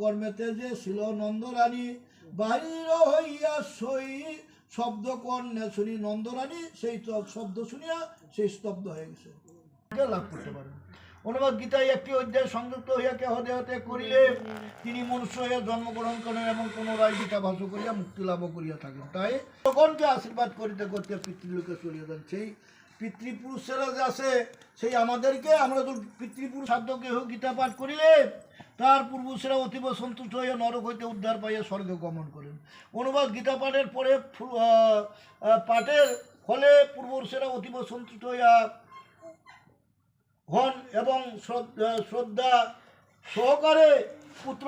কর্মেতে যে ছিল নন্দরানী, বাহির হইয়া সই শব্দ কর্ণে শুনি নন্দরানী, সেই শব্দ শুনিয়া সেই স্তব্ধ হয়ে গেছে। লাভ করতে পারেন অনুবাদ গীতায় একটি অধ্যায় সংযুক্ত হইয়া কেহ দেহতে করিলে তিনি মনুষ্য হইয়া জন্মগ্রহণ করেন এবং পুনরায় গীতা ভাষ্য করিয়া মুক্তি লাভ করিয়া থাকেন। তাই তখনকে আশীর্বাদ করিতে করিতে পিতৃলোকে চলিয়ে যান সেই পিতৃপুরুষেরা যে আছে, সেই আমাদেরকে আমরা তো পিতৃপুরুষ সাধ্য কেহ গীতা পাঠ করিলে তার পূর্বপুরুষেরা অতীব সন্তুষ্ট হইয়া নরক হইতে উদ্ধার পাইয়া স্বর্গে গমন করেন। অনুবাদ গীতা পাঠের পরে পাঠের ফলে পূর্বপুরুষেরা অতীব সন্তুষ্ট হইয়া হন এবং শ্রদ্ধা সহকারে পুত্র